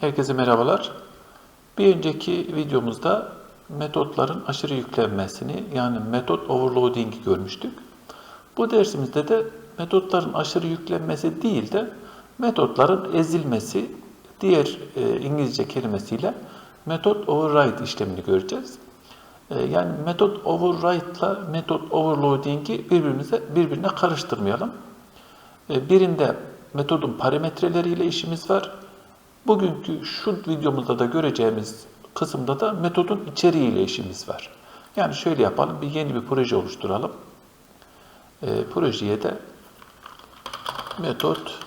Herkese merhabalar. Bir önceki videomuzda metotların aşırı yüklenmesini yani metot overloading'i görmüştük. Bu dersimizde de metotların aşırı yüklenmesi değil de metotların ezilmesi diğer e, İngilizce kelimesiyle metot override işlemini göreceğiz. E, yani metot override ile metot overloading'i birbirimize birbirine karıştırmayalım. E, birinde metodun parametreleriyle işimiz var. Bugünkü şu videomuzda da göreceğimiz kısımda da metodun içeriğiyle işimiz var. Yani şöyle yapalım, bir yeni bir proje oluşturalım. E, projeye de metot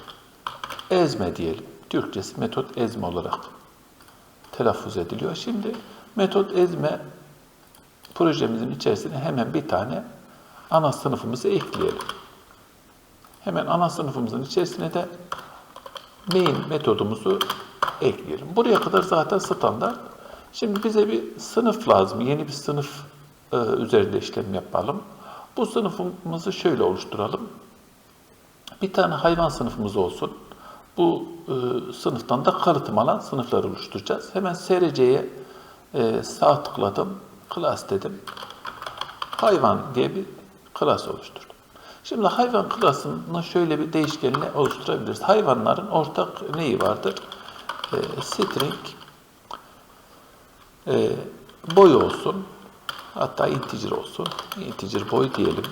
ezme diyelim. Türkçesi metot ezme olarak telaffuz ediliyor. Şimdi metot ezme projemizin içerisine hemen bir tane ana sınıfımızı ekleyelim. Hemen ana sınıfımızın içerisine de main metodumuzu ekleyelim. Buraya kadar zaten standart. Şimdi bize bir sınıf lazım. Yeni bir sınıf e, üzerinde işlem yapalım. Bu sınıfımızı şöyle oluşturalım. Bir tane hayvan sınıfımız olsun. Bu e, sınıftan da kalıtım alan sınıflar oluşturacağız. Hemen SRC'ye e, sağ tıkladım. Class dedim. Hayvan diye bir klas oluşturdum. Şimdi hayvan klasını şöyle bir değişkenle oluşturabiliriz. Hayvanların ortak neyi vardır? E, string e, boy olsun. Hatta integer olsun. Integer boy diyelim.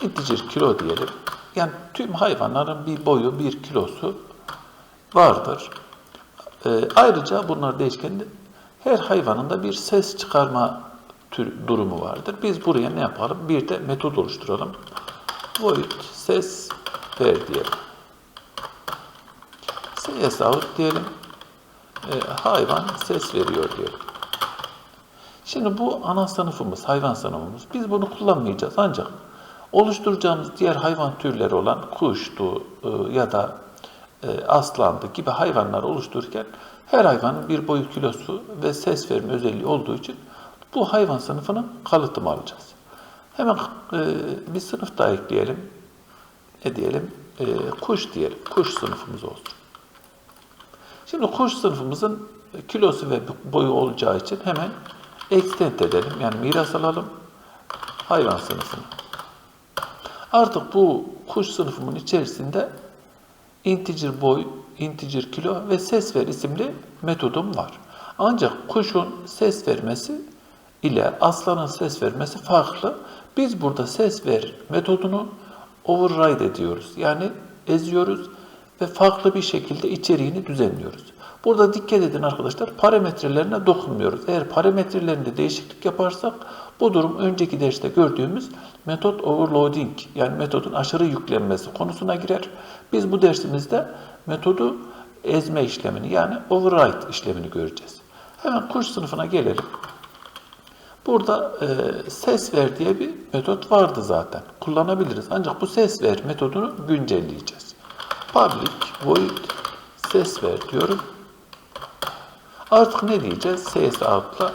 Integer kilo diyelim. Yani tüm hayvanların bir boyu, bir kilosu vardır. E, ayrıca bunlar değişkenli her hayvanın da bir ses çıkarma tür durumu vardır. Biz buraya ne yapalım? Bir de metod oluşturalım. Void ses ver diyelim. Out diyelim. E, hayvan ses veriyor diyelim. Şimdi bu ana sınıfımız, hayvan sınıfımız. Biz bunu kullanmayacağız ancak oluşturacağımız diğer hayvan türleri olan kuştu e, ya da e, aslandı gibi hayvanları oluştururken her hayvanın bir boyu kilosu ve ses verme özelliği olduğu için bu hayvan sınıfının kalıtımı alacağız. Hemen e, bir sınıf daha ekleyelim. Ne diyelim? E, kuş diyelim. Kuş sınıfımız olsun. Şimdi kuş sınıfımızın kilosu ve boyu olacağı için hemen extend edelim. Yani miras alalım. Hayvan sınıfını. Artık bu kuş sınıfımın içerisinde integer boy, integer kilo ve ses ver isimli metodum var. Ancak kuşun ses vermesi ile aslanın ses vermesi farklı. Biz burada ses ver metodunu override ediyoruz. Yani eziyoruz ve farklı bir şekilde içeriğini düzenliyoruz. Burada dikkat edin arkadaşlar parametrelerine dokunmuyoruz. Eğer parametrelerinde değişiklik yaparsak bu durum önceki derste gördüğümüz metot overloading yani metodun aşırı yüklenmesi konusuna girer. Biz bu dersimizde metodu ezme işlemini yani override işlemini göreceğiz. Hemen kuş sınıfına gelelim. Burada e, ses ver diye bir metot vardı zaten. Kullanabiliriz. Ancak bu ses ver metodunu güncelleyeceğiz. Public void ses ver diyorum. Artık ne diyeceğiz? Ses out'la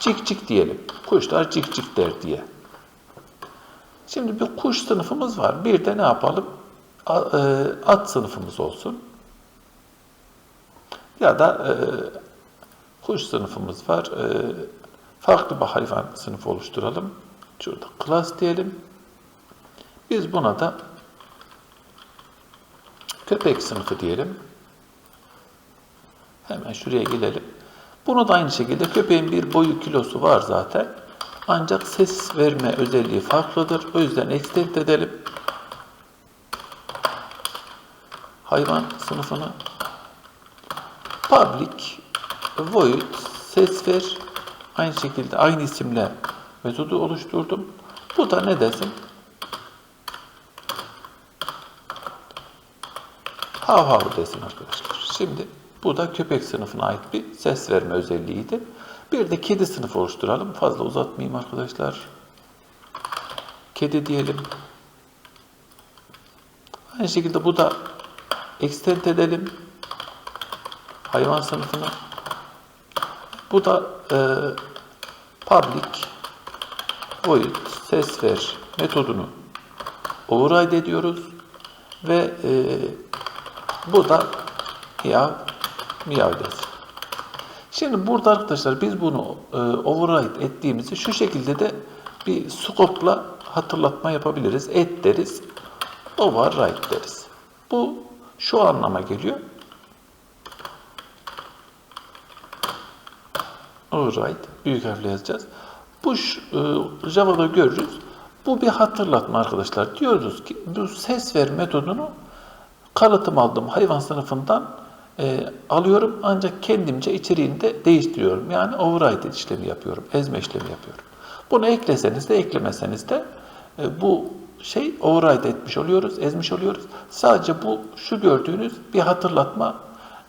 cik cik diyelim. Kuşlar cik cik der diye. Şimdi bir kuş sınıfımız var. Bir de ne yapalım? E, at sınıfımız olsun. Ya da e, kuş sınıfımız var. E, farklı bir hayvan sınıfı oluşturalım. Şurada class diyelim. Biz buna da köpek sınıfı diyelim. Hemen şuraya gelelim. Bunu da aynı şekilde köpeğin bir boyu kilosu var zaten. Ancak ses verme özelliği farklıdır. O yüzden extend edelim. Hayvan sınıfını public void ses ver aynı şekilde aynı isimle metodu oluşturdum. Bu da ne desin? Hav hav desin arkadaşlar. Şimdi bu da köpek sınıfına ait bir ses verme özelliğiydi. Bir de kedi sınıfı oluşturalım. Fazla uzatmayayım arkadaşlar. Kedi diyelim. Aynı şekilde bu da extend edelim. Hayvan sınıfını. Bu da e, public void ses ver metodunu override ediyoruz ve e, bu da miyav, miyav desin. Şimdi burada arkadaşlar biz bunu e, override ettiğimizi şu şekilde de bir scope'la hatırlatma yapabiliriz. Et deriz, override deriz. Bu şu anlama geliyor. Override, büyük harfle yazacağız. Bu e, Java'da görürüz. Bu bir hatırlatma arkadaşlar. Diyoruz ki bu ses ver metodunu kalıtım aldığım hayvan sınıfından e, alıyorum ancak kendimce içeriğinde değiştiriyorum. Yani override işlemi yapıyorum, ezme işlemi yapıyorum. Bunu ekleseniz de eklemeseniz de e, bu şey override etmiş oluyoruz, ezmiş oluyoruz. Sadece bu şu gördüğünüz bir hatırlatma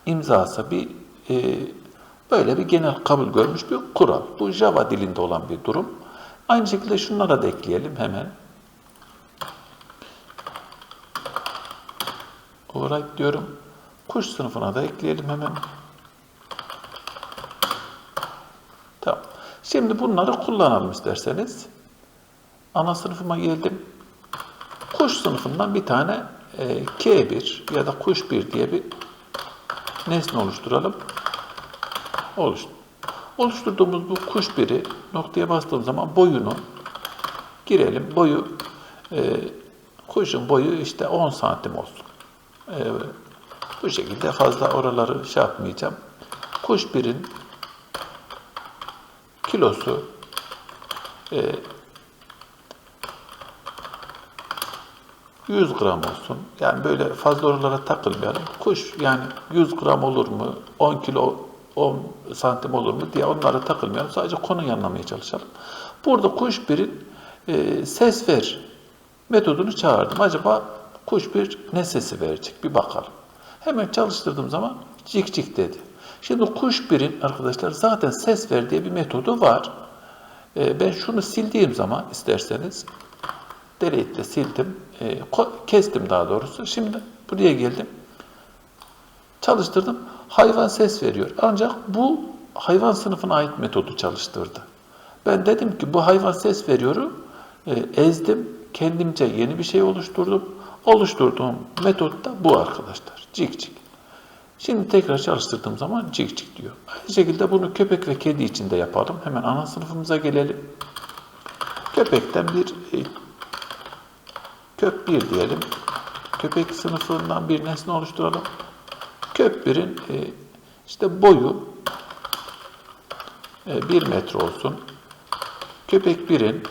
imzası, bir e, böyle bir genel kabul görmüş bir kural. Bu Java dilinde olan bir durum. Aynı şekilde şunlara da ekleyelim hemen. Override diyorum. Kuş sınıfına da ekleyelim hemen. Tamam. Şimdi bunları kullanalım isterseniz. Ana sınıfıma geldim. Kuş sınıfından bir tane e, K1 ya da kuş 1 diye bir nesne oluşturalım. Oluştu. Oluşturduğumuz bu kuş 1'i noktaya bastığım zaman boyunu girelim. Boyu e, kuşun boyu işte 10 santim olsun. E, bu şekilde fazla oraları şey yapmayacağım. Kuş birin kilosu e, 100 gram olsun. Yani böyle fazla oralara takılmayalım. Kuş yani 100 gram olur mu, 10 kilo, 10 santim olur mu diye onlara takılmayalım. Sadece konuyu anlamaya çalışalım. Burada kuş birin e, ses ver metodunu çağırdım. Acaba kuş bir ne sesi verecek bir bakalım. Hemen çalıştırdığım zaman cik cik dedi. Şimdi kuş birin arkadaşlar zaten ses ver diye bir metodu var. E, ben şunu sildiğim zaman isterseniz delete'de sildim. E, kestim daha doğrusu. Şimdi buraya geldim. Çalıştırdım. Hayvan ses veriyor. Ancak bu hayvan sınıfına ait metodu çalıştırdı. Ben dedim ki bu hayvan ses veriyoru e, ezdim. Kendimce yeni bir şey oluşturdum. Oluşturduğum metot da bu arkadaşlar. Cik cik. Şimdi tekrar çalıştırdığım zaman cik cik diyor. Aynı şekilde bunu köpek ve kedi için de yapalım. Hemen ana sınıfımıza gelelim. Köpekten bir e, kök 1 diyelim. Köpek sınıfından bir nesne oluşturalım. Kök 1'in e, işte boyu 1 metre olsun. Köpek 1'in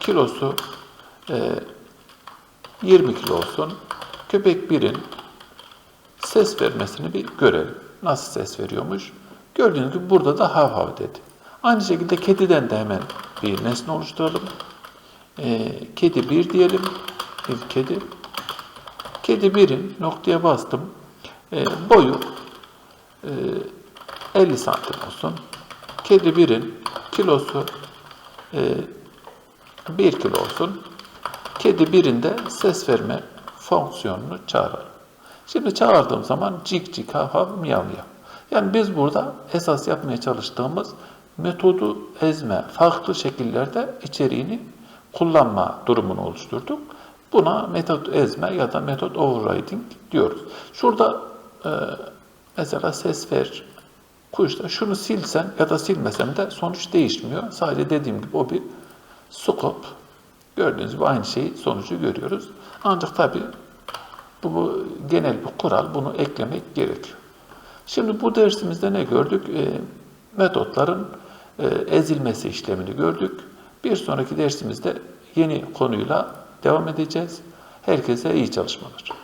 kilosu e, 20 kilo olsun. Köpek 1'in ses vermesini bir görelim. Nasıl ses veriyormuş? Gördüğünüz gibi burada da hav hav dedi. Aynı şekilde kediden de hemen bir nesne oluşturalım. Ee, kedi 1 diyelim. Bir kedi. Kedi 1'in noktaya bastım. Ee, boyu e, 50 santim olsun. Kedi 1'in kilosu e, 1 kilo olsun. Kedi birinde ses verme fonksiyonunu çağıralım. Şimdi çağırdığım zaman cik cik hav hav miyav miyav. Yani biz burada esas yapmaya çalıştığımız metodu ezme, farklı şekillerde içeriğini kullanma durumunu oluşturduk. Buna metot ezme ya da metot overriding diyoruz. Şurada e, mesela ses ver kuşta şunu silsen ya da silmesen de sonuç değişmiyor. Sadece dediğim gibi o bir scope. Gördüğünüz gibi aynı şeyi sonucu görüyoruz. Ancak tabii bu, bu genel bir kural. Bunu eklemek gerekiyor. Şimdi bu dersimizde ne gördük? E, metotların e, ezilmesi işlemini gördük. Bir sonraki dersimizde yeni konuyla devam edeceğiz. Herkese iyi çalışmalar.